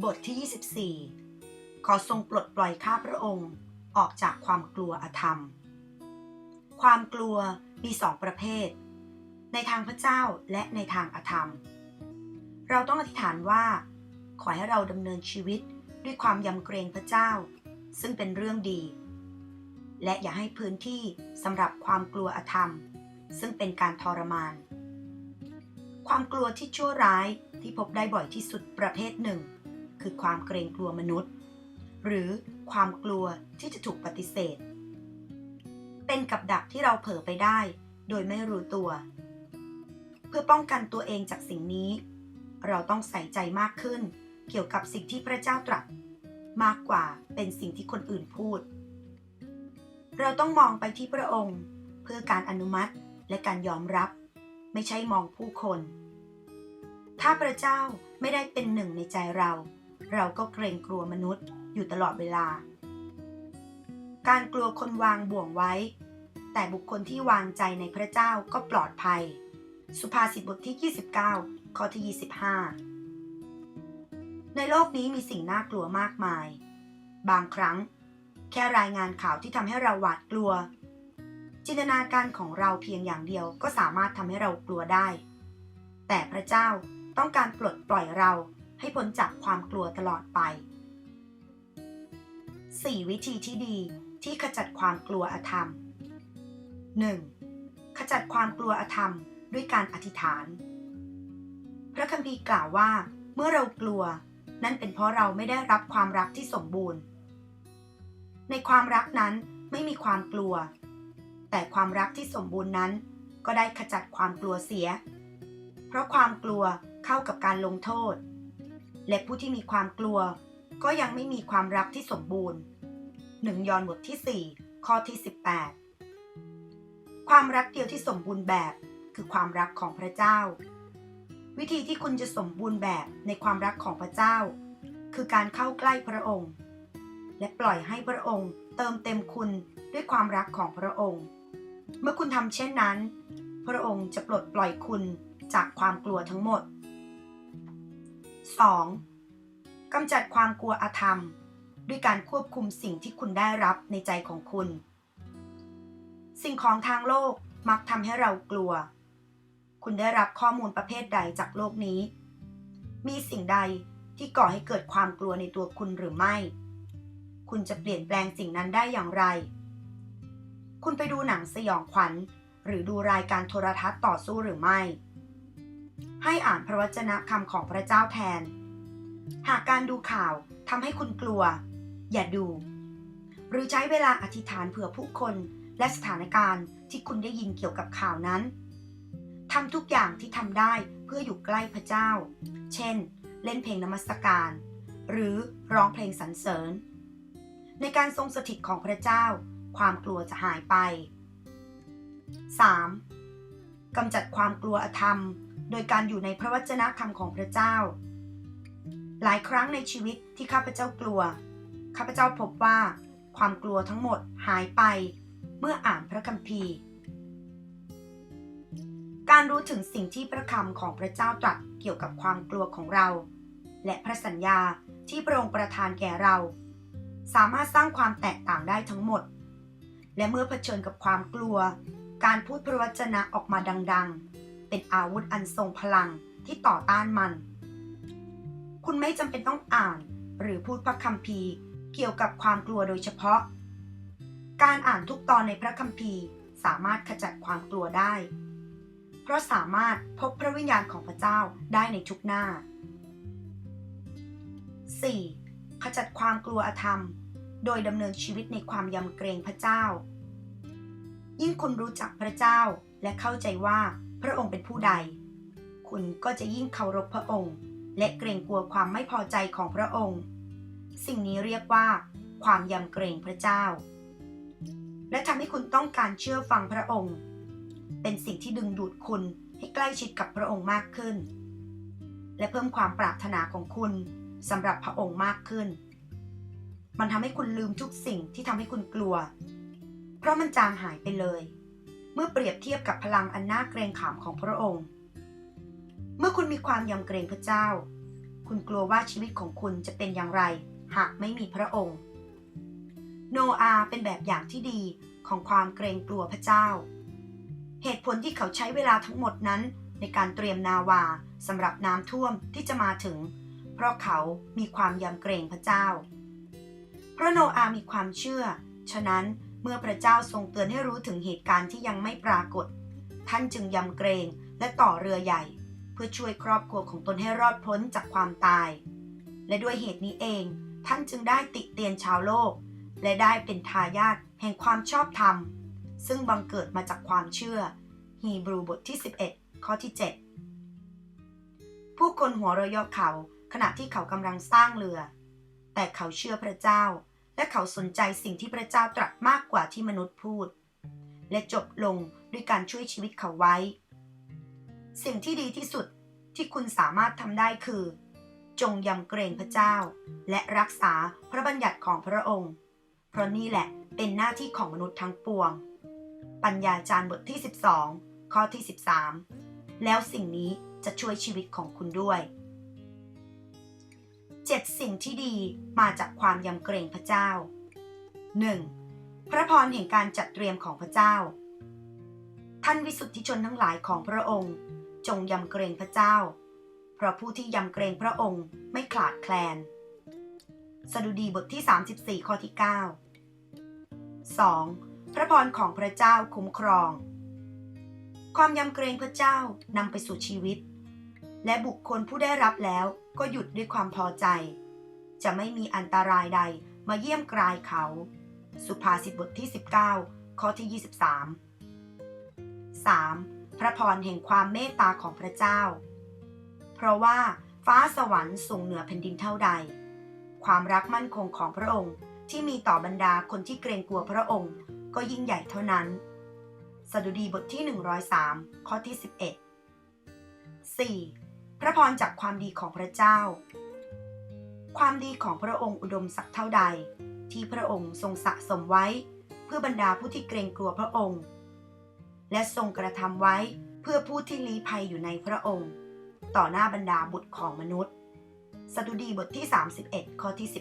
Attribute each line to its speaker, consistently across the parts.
Speaker 1: บทที่ 24 ขอทรงปลดปล่อยข้าพระองค์ออกจากความกลัวอธรรม ความกลัวมีสองประเภท ในทางพระเจ้าและในทางอธรรม เราต้องอธิษฐานว่า ขอให้เราดำเนินชีวิตด้วยความยำเกรงพระเจ้า ซึ่งเป็นเรื่องดี และอย่าให้พื้นที่สำหรับความกลัวอธรรม ซึ่งเป็นการทรมาน ความกลัวที่ชั่วร้ายที่พบได้บ่อยที่สุดประเภทหนึ่ง คือความเกรงกลัวมนุษย์ หรือความกลัวที่จะถูกปฏิเสธ เป็นกับดักที่เราเผลอไปได้ โดยไม่รู้ตัว เพื่อป้องกันตัวเองจากสิ่งนี้ เราต้องใส่ใจมากขึ้น เกี่ยวกับสิ่งที่พระเจ้าตรัส มากกว่าเป็นสิ่งที่คนอื่นพูด เราต้องมองไปที่พระองค์ เพื่อการอนุมัติและการยอมรับ ไม่ใช่มองผู้คนถ้าพระเจ้าไม่ได้เป็นหนึ่งในใจเรา เราก็เกรงกลัวมนุษย์อยู่ตลอดเวลา การกลัวคนวางบ่วงไว้ แต่บุคคลที่วางใจในพระเจ้าก็ปลอดภัย สุภาษิตบทที่ 29 ข้อที่ 25 ในโลกนี้มีสิ่งน่ากลัวมากมาย บางครั้ง แค่รายงานข่าวที่ทำให้เราหวาดกลัว จินตนาการของเราเพียงอย่างเดียวก็สามารถทำให้เรากลัวได้ แต่พระเจ้าต้องการปลดปล่อยเรา ให้พ้นจากความกลัวตลอดไป 4 วิธีที่ดีที่ขจัดความกลัวอธรรม 1. ขจัดความกลัวอธรรมด้วยการอธิษฐาน พระคัมภีร์กล่าวว่า เมื่อเรากลัว นั่นเป็นเพราะเราไม่ได้รับความรักที่สมบูรณ์ ในความรักนั้นไม่มีความกลัว แต่ความรักที่สมบูรณ์นั้น ก็ได้ขจัดความกลัวเสีย เพราะความกลัวเข้ากับการลงโทษ และผู้ที่มีความกลัว ก็ยังไม่มีความรักที่สมบูรณ์หนึ่งยอห์นบทที่ 4 ข้อที่ 18 ความรักเดียวที่สมบูรณ์แบบคือความรักของพระเจ้า วิธีที่คุณจะสมบูรณ์แบบในความรักของพระเจ้า คือการเข้าใกล้พระองค์ และปล่อยให้พระองค์เติมเต็มคุณด้วยความรักของพระองค์ เมื่อคุณทำเช่นนั้น พระองค์จะปลดปล่อยคุณจากความกลัวทั้งหมด 2. กำจัดความกลัวอาธรรม ด้วยการควบคุมสิ่งที่คุณได้รับในใจของคุณ สิ่งของทางโลกมักทำให้เรากลัว คุณได้รับข้อมูลประเภทใดจากโลกนี้ มีสิ่งใดที่ก่อให้เกิดความกลัวในตัวคุณหรือไม่ คุณจะเปลี่ยนแปลงสิ่งนั้นได้อย่างไร คุณไปดูหนังสยองขวัญ หรือดูรายการโทรทัศน์ต่อสู้หรือไม่ ให้อ่านพระวจนะคำของพระเจ้าแทน หากการดูข่าวทำให้คุณกลัว อย่าดู หรือใช้เวลาอธิษฐานเผื่อผู้คนและสถานการณ์ที่คุณได้ยินเกี่ยวกับข่าวนั้นทำทุกอย่างที่ทำได้เพื่ออยู่ใกล้พระเจ้า เช่น เล่นเพลงนมัสการ หรือร้องเพลงสรรเสริญ ในการทรงสถิตของพระเจ้า ความกลัวจะหายไป 3. กำจัดความกลัวอธรรม โดยการอยู่ในพระวจนะคำของพระเจ้า หลายครั้งในชีวิตที่ข้าพเจ้ากลัว ข้าพเจ้าพบว่า ความกลัวทั้งหมดหายไป เมื่ออ่านพระคัมภีร์ การรู้ถึงสิ่งที่พระคำของพระเจ้าตรัสเกี่ยวกับความกลัวของเรา และพระสัญญาที่พระองค์ประทานแก่เรา สามารถสร้างความแตกต่างได้ทั้งหมด และเมื่อเผชิญกับความกลัว การพูดพระวจนะออกมาดัง ๆ เป็นอาวุธอันทรงพลังที่ต่อต้านมัน คุณไม่จำเป็นต้องอ่านหรือพูดพระคัมภีร์เกี่ยวกับความกลัวโดยเฉพาะ การอ่านทุกตอนในพระคัมภีร์สามารถขจัดความกลัวได้ เพราะสามารถพบพระวิญญาณของพระเจ้าได้ในทุกหน้า 4. ขจัดความกลัวอธรรม โดยดำเนินชีวิตในความยำเกรงพระเจ้า ยิ่งคุณรู้จักพระเจ้าและเข้าใจว่า พระองค์เป็นผู้ใด คุณก็จะยิ่งเคารพพระองค์ และเกรงกลัวความไม่พอใจของพระองค์ สิ่งนี้เรียกว่า ความยำเกรงพระเจ้า และทำให้คุณต้องการเชื่อฟังพระองค์ เป็นสิ่งที่ดึงดูดคุณให้ใกล้ชิดกับพระองค์มากขึ้น และเพิ่มความปรารถนาของคุณสำหรับพระองค์มากขึ้น มันทำให้คุณลืมทุกสิ่งที่ทำให้คุณกลัว เพราะมันจางหายไปเลย เมื่อเปรียบเทียบกับพลังอันน่าเกรงขามของพระองค์ เมื่อคุณมีความยำเกรงพระเจ้า คุณกลัวว่าชีวิตของคุณจะเป็นอย่างไร หากไม่มีพระองค์ โนอาห์เป็นแบบอย่างที่ดีของความเกรงกลัวพระเจ้า เหตุผลที่เขาใช้เวลาทั้งหมดนั้นในการเตรียมนาวาสำหรับน้ำท่วมที่จะมาถึง เพราะเขามีความยำเกรงพระเจ้าเพราะโนอาห์มีความเชื่อ ฉะนั้น เมื่อพระเจ้าทรงเตือนให้รู้ถึงเหตุการณ์ที่ยังไม่ปรากฏ ท่านจึงยำเกรงและต่อเรือใหญ่ เพื่อช่วยครอบครัวของตนให้รอดพ้นจากความตาย และด้วยเหตุนี้เอง ท่านจึงได้ติเตียนชาวโลก และได้เป็นทายาทแห่งความชอบธรรม ซึ่งบังเกิดมาจากความเชื่อ ฮีบรูบทที่ 11 ข้อที่ 7 ผู้คนหัวเราะเยาะเขาขณะที่เขากำลังสร้างเรือ แต่เขาเชื่อพระเจ้า และเขาสนใจสิ่งที่พระเจ้าตรัสมากกว่าที่มนุษย์พูด และจบลงด้วยการช่วยชีวิตเขาไว้ สิ่งที่ดีที่สุดที่คุณสามารถทำได้คือ จงยำเกรงพระเจ้า และรักษาพระบัญญัติของพระองค์ เพราะนี่แหละเป็นหน้าที่ของมนุษย์ทั้งปวง ปัญญาจารย์บทที่ 12 ข้อที่ 13 แล้วสิ่งนี้จะช่วยชีวิตของคุณด้วย 7สิ่งที่ดีมาจากความยำเกรงพระเจ้า 1. พระพรแห่งการจัดเตรียมของพระเจ้า ท่านวิสุทธิชนทั้งหลายของพระองค์ จงยำเกรงพระเจ้า เพราะผู้ที่ยำเกรงพระองค์ไม่ขาดแคลน สดุดีบทที่ 34 ข้อที่ 9 2. พระพรของพระเจ้าคุ้มครอง ความยำเกรงพระเจ้านำไปสู่ชีวิต และบุคคลผู้ได้รับแล้วก็หยุดด้วยความพอใจ จะไม่มีอันตรายใดมาเยี่ยมกลายเขา สุภาษิตบทที่ 19 ข้อที่ 23 3. พระพรแห่งความเมตตาของพระเจ้า เพราะว่าฟ้าสวรรค์สูงเหนือแผ่นดินเท่าใด ความรักมั่นคงของพระองค์ที่มีต่อบรรดาคนที่เกรงกลัวพระองค์ก็ยิ่งใหญ่เท่านั้น สดุดีบทที่ 103 ข้อที่ 11 4. พระพรจากความดีของพระเจ้า ความดีของพระองค์อุดมสักเท่าใด ที่พระองค์ทรงสะสมไว้ เพื่อบรรดาผู้ที่เกรงกลัวพระองค์ และทรงกระทำไว้เพื่อผู้ที่ลี้ภัยอยู่ในพระองค์ ต่อหน้าบรรดาบุตรของมนุษย์ สดุดีบทที่ 31 ข้อที่ 19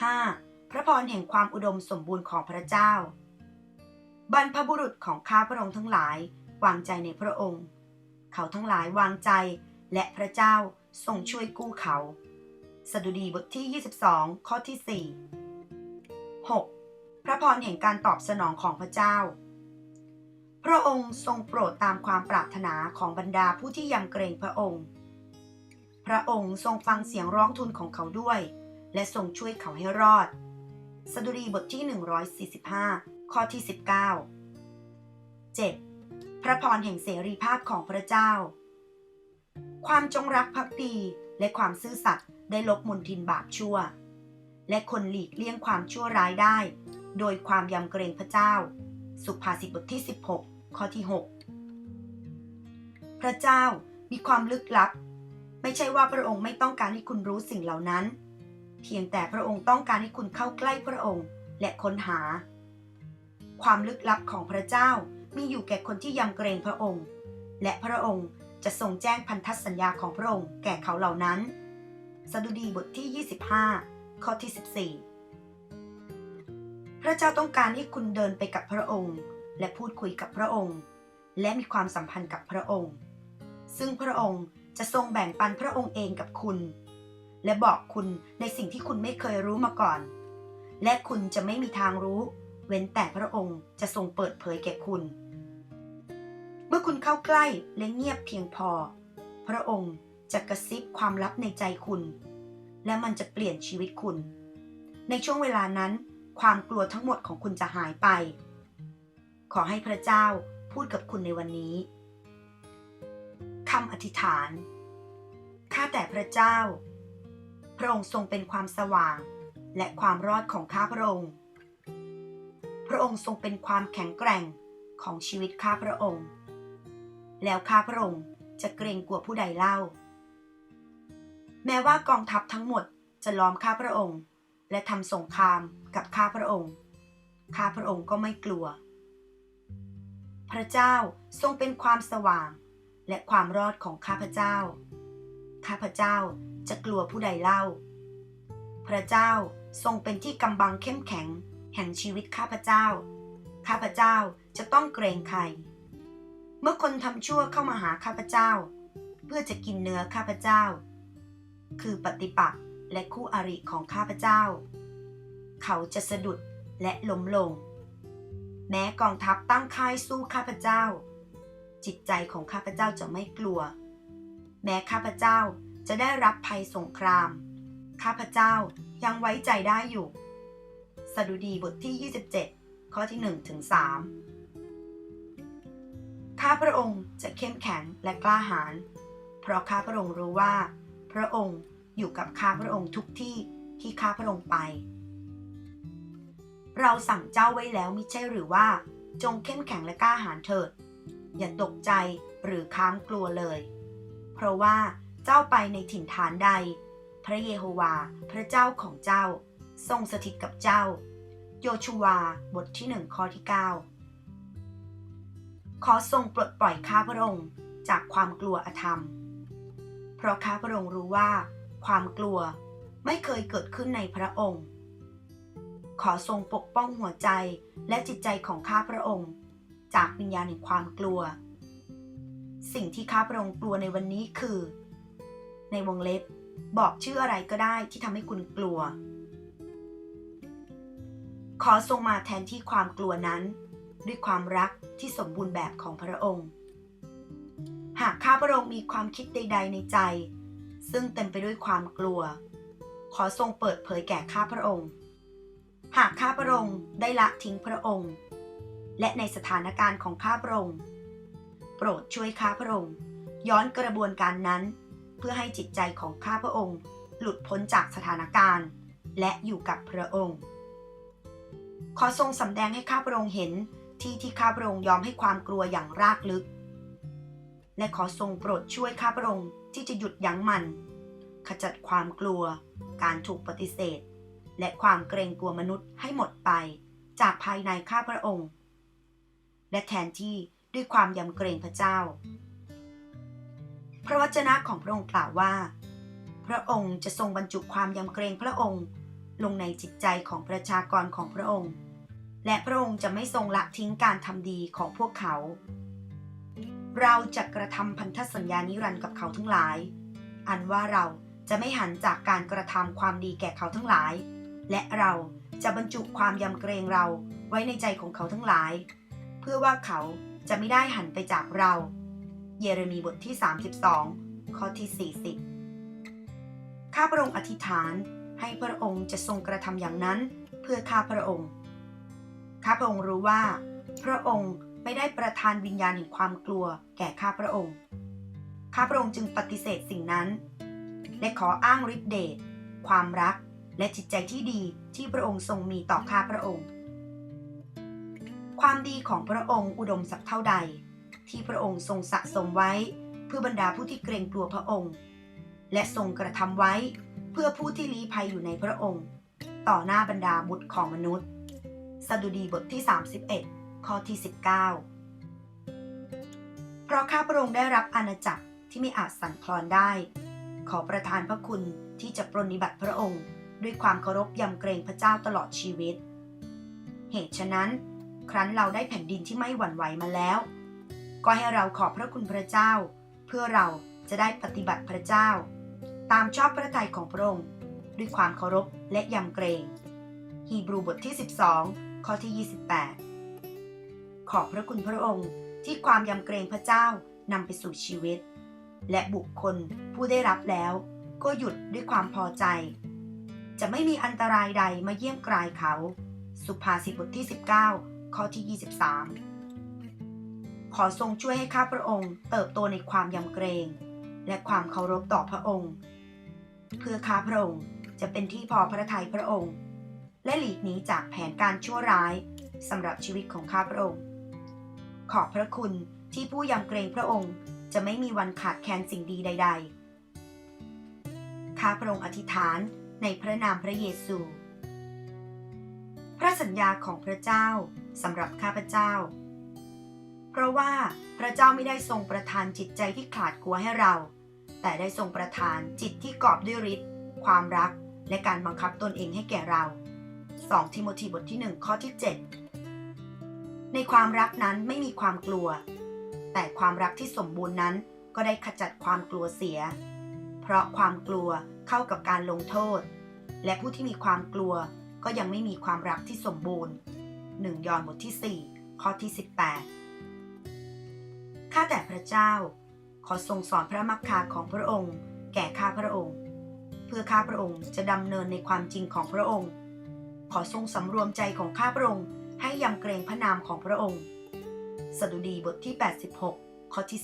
Speaker 1: 5. พระพรแห่งความอุดมสมบูรณ์ของพระเจ้า บรรพบุรุษของข้าพระองค์ทั้งหลาย วางใจในพระองค์ เขาทั้งหลายวางใจ และพระเจ้าทรงช่วยกู้เขา สดุดีบทที่ 22 ข้อที่ 4 6. พระพรแห่งการตอบสนองของพระเจ้า พระองค์ทรงโปรดตามความปรารถนาของบรรดาผู้ที่ยำเกรงพระองค์ พระองค์ทรงฟังเสียงร้องทูลของเขาด้วย และทรงช่วยเขาให้รอด สดุดีบทที่ 145 ข้อที่ 19 7. พระพรแห่งเสรีภาพของพระเจ้า ความจงรักภักดีและความซื่อสัตย์ได้ลบมนทินบาปชั่ว และคนหลีกเลี่ยงความชั่วร้ายได้ โดยความยำเกรงพระเจ้า สุภาษิตบทที่ 16 ข้อที่ 6 พระเจ้ามีความลึกลับ ไม่ใช่ว่าพระองค์ไม่ต้องการให้คุณรู้สิ่งเหล่านั้น เพียงแต่พระองค์ต้องการให้คุณเข้าใกล้พระองค์และค้นหา ความลึกลับของพระเจ้า มีอยู่แก่คนที่ยำเกรงพระองค์ และพระองค์จะทรงแจ้งพันธสัญญาของพระองค์แก่เขาเหล่านั้น สดุดีบทที่ 25 ข้อที่ 14 พระเจ้าต้องการให้คุณเดินไปกับพระองค์ และพูดคุยกับพระองค์ และมีความสัมพันธ์กับพระองค์ ซึ่งพระองค์จะทรงแบ่งปันพระองค์เองกับคุณ และบอกคุณในสิ่งที่คุณไม่เคยรู้มาก่อน และคุณจะไม่มีทางรู้ เว้นแต่พระองค์จะทรงเปิดเผยแก่คุณ เมื่อคุณเข้าใกล้และเงียบเพียงพอ พระองค์จะกระซิบความลับในใจคุณ และมันจะเปลี่ยนชีวิตคุณ ในช่วงเวลานั้น ความกลัวทั้งหมดของคุณจะหายไป ขอให้พระเจ้าพูดกับคุณในวันนี้คำอธิษฐาน ข้าแต่พระเจ้า พระองค์ทรงเป็นความสว่าง และความรอดของข้าพระองค์ พระองค์ทรงเป็นความแข็งแกร่งของชีวิตข้าพระองค์ แล้วข้าพระองค์จะเกรงกลัวผู้ใดเล่า แม้ว่ากองทัพทั้งหมดจะล้อมข้าพระองค์ และทำสงครามกับข้าพระองค์ ข้าพระองค์ก็ไม่กลัว พระเจ้าทรงเป็นความสว่าง และความรอดของข้าพเจ้า ข้าพเจ้าจะกลัวผู้ใดเล่า พระเจ้าทรงเป็นที่กำบังเข้มแข็ง แห่งชีวิตข้าพเจ้า ข้าพเจ้าจะต้องเกรงใคร เมื่อคนทำชั่วเข้ามาหาข้าพเจ้า เพื่อจะกินเนื้อข้าพเจ้า คือปฏิปักษ์และคู่อริของข้าพเจ้า เขาจะสะดุดและล้มลง แม้กองทัพตั้งค่ายสู้ข้าพเจ้า จิตใจของข้าพเจ้าจะไม่กลัว แม้ข้าพเจ้าจะได้รับภัยสงคราม ข้าพเจ้ายังไว้ใจได้อยู่ สดุดีบทที่ 27 ข้อที่ 1 ถึง 3 ข้าพระองค์จะเข้มแข็งและกล้าหาญ เพราะข้าพระองค์รู้ว่า พระองค์อยู่กับข้าพระองค์ทุกที่ที่ข้าพระองค์ไป เราสั่งเจ้าไว้แล้วมิใช่หรือว่า จงเข้มแข็งและกล้าหาญเถิด อย่าตกใจหรือค้างกลัวเลย เพราะว่าเจ้าไปในถิ่นฐานใด พระเยโฮวา พระเจ้าของเจ้า ทรงสถิตกับเจ้า โยชูวาบทที่หนึ่งข้อที่ 9 ขอทรงปลดปล่อยข้าพระองค์จากความกลัวอธรรม เพราะข้าพระองค์รู้ว่า ความกลัวไม่เคยเกิดขึ้นในพระองค์ ขอทรงปกป้องหัวใจและจิตใจของข้าพระองค์ จากวิญญาณแห่งความกลัว สิ่งที่ข้าพระองค์กลัวในวันนี้คือ ในวงเล็บบอกชื่ออะไรก็ได้ที่ทำให้คุณกลัว ขอทรงมาแทนที่ความกลัวนั้น ด้วยความรักที่สมบูรณ์แบบของพระองค์ หากข้าพระองค์มีความคิดใด ๆ ในใจ ซึ่งเต็มไปด้วยความกลัว ขอทรงเปิดเผยแก่ข้าพระองค์ หากข้าพระองค์ได้ละทิ้งพระองค์ และในสถานการณ์ของข้าพระองค์ โปรดช่วยข้าพระองค์ย้อนกระบวนการนั้น เพื่อให้จิตใจของข้าพระองค์ หลุดพ้นจากสถานการณ์ และอยู่กับพระองค์ ขอทรงสำแดงให้ข้าพระองค์เห็นที่ที่ข้าพระองค์ยอมให้ความกลัวอย่างรากลึก และขอทรงโปรดช่วยข้าพระองค์ที่จะหยุดยั้งมัน ขจัดความกลัว การถูกปฏิเสธ และความเกรงกลัวมนุษย์ให้หมดไป จากภายในข้าพระองค์ และแทนที่ด้วยความยำเกรงพระเจ้า พระวจนะของพระองค์กล่าวว่า พระองค์จะทรงบรรจุความยำเกรงพระองค์ ลงในจิตใจของประชากรของพระองค์ และพระองค์จะไม่ทรงละทิ้งการทำดีของพวกเขา เราจะกระทำพันธสัญญานิรันดร์กับเขาทั้งหลาย อันว่าเราจะไม่หันจากการกระทำความดีแก่เขาทั้งหลาย และเราจะบรรจุความยำเกรงเราไว้ในใจของเขาทั้งหลาย เพื่อว่าเขาจะไม่ได้หันไปจากเรา เยเรมีบทที่ 32 ข้อที่ 40 ข้าพระองค์อธิษฐาน ให้พระองค์จะทรงกระทำอย่างนั้นเพื่อข้าพระองค์ ข้าพระองค์รู้ว่า พระองค์ไม่ได้ประทานวิญญาณแห่งความกลัวแก่ข้าพระองค์ ข้าพระองค์จึงปฏิเสธสิ่งนั้น และขออ้างฤทธิเดชความรักและจิตใจที่ดีที่พระองค์ทรงมีต่อข้าพระองค์ ความดีของพระองค์อุดมสักเท่าใด ที่พระองค์ทรงสะสมไว้เพื่อบรรดาผู้ที่เกรงกลัวพระองค์ และทรงกระทำไว้ เพื่อผู้ที่ลี้ภัยอยู่ในพระองค์ ต่อหน้าบรรดาบุตรของมนุษย์ สดุดีบทที่ 31 ข้อที่ 19 เพราะข้าพระองค์ได้รับอาณาจักรที่ไม่อาจสั่นคลอนได้ ขอประทานพระคุณที่จะปรนนิบัติพระองค์ ด้วยความเคารพยำเกรงพระเจ้าตลอดชีวิต เหตุฉะนั้น ครั้นเราได้แผ่นดินที่ไม่หวั่นไหวมาแล้ว ก็ให้เราขอบพระคุณพระเจ้า เพื่อเราจะได้ปฏิบัติพระเจ้า ตามชอบพระทัยของพระองค์ด้วยความเคารพและยำเกรง ฮีบรูบทที่ 12 ข้อที่ 28 ขอบพระคุณพระองค์ที่ความยำเกรงพระเจ้านำไปสู่ชีวิต และบุคคลผู้ได้รับแล้วก็หยุดด้วยความพอใจ จะไม่มีอันตรายใดมาเยี่ยมกลายเขา สุภาษิตบทที่ 19 ข้อที่ 23 ขอทรงช่วยให้ข้าพระองค์เติบโตในความยำเกรง และความเคารพต่อพระองค์ เพื่อข้าพระองค์จะเป็นที่พอพระทัยพระองค์ และหลีกหนีจากแผนการชั่วร้ายสำหรับชีวิตของข้าพระองค์ ขอบพระคุณที่ผู้ยำเกรงพระองค์จะไม่มีวันขาดแคลนสิ่งดีใด ๆ ข้าพระองค์อธิษฐานในพระนามพระเยซู พระสัญญาของพระเจ้าสำหรับข้าพเจ้า เพราะว่าพระเจ้าไม่ได้ทรงประทานจิตใจที่ขาดกลัวให้เรา แต่ได้ทรงประทานจิตที่กอบด้วยฤทธิ์ความรัก และการบังคับตนเองให้แก่เรา 2 ทิโมธีบทที่ 1 ข้อที่ 7 ในความรักนั้นไม่มีความกลัว แต่ความรักที่สมบูรณ์นั้นก็ได้ขจัดความกลัวเสีย เพราะความกลัวเข้ากับการลงโทษ และผู้ที่มีความกลัวก็ยังไม่มีความรักที่สมบูรณ์ 1 ยอห์นบทที่ 4 ข้อที่ 18 ข้าแต่พระเจ้า อทรงสอนพระมักคาของพระองค์ แก่ข้าพระองค์ เพื่อข้าพระองค์จะดำเนินในความจริงของพระองค์ ขอทรงสำรวมใจของข้าพระองค์ ให้ยำเกรงพระนามของพระองค์ สดุดีบทที่ 86 ข้อที่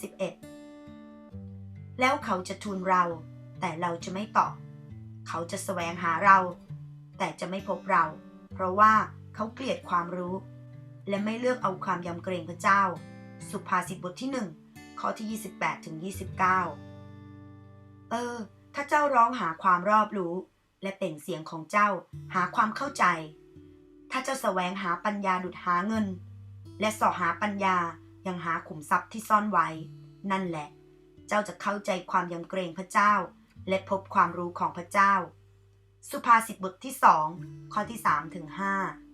Speaker 1: 11 แล้วเขาจะทูลเรา แต่เราจะไม่ตอบ เขาจะแสวงหาเรา แต่จะไม่พบเรา เพราะว่าเขาเกลียดความรู้ และไม่เลือกเอาความยำเกรงพระเจ้า สุภาษิตบทที่1 ข้อที่ 28ถึง29 เออ ถ้าเจ้าร้องหาความรอบรู้ และเปล่งเสียงของเจ้าหาความเข้าใจ ถ้าเจ้าแสวงหาปัญญาดุดหาเงิน และสอหาปัญญายังหาขุมทรัพย์ที่ซ่อนไว้ นั่นแหละ เจ้าจะเข้าใจความยำเกรงพระเจ้า และพบความรู้ของพระเจ้า สุภาษิตบทที่สองข้อที่3ถึง5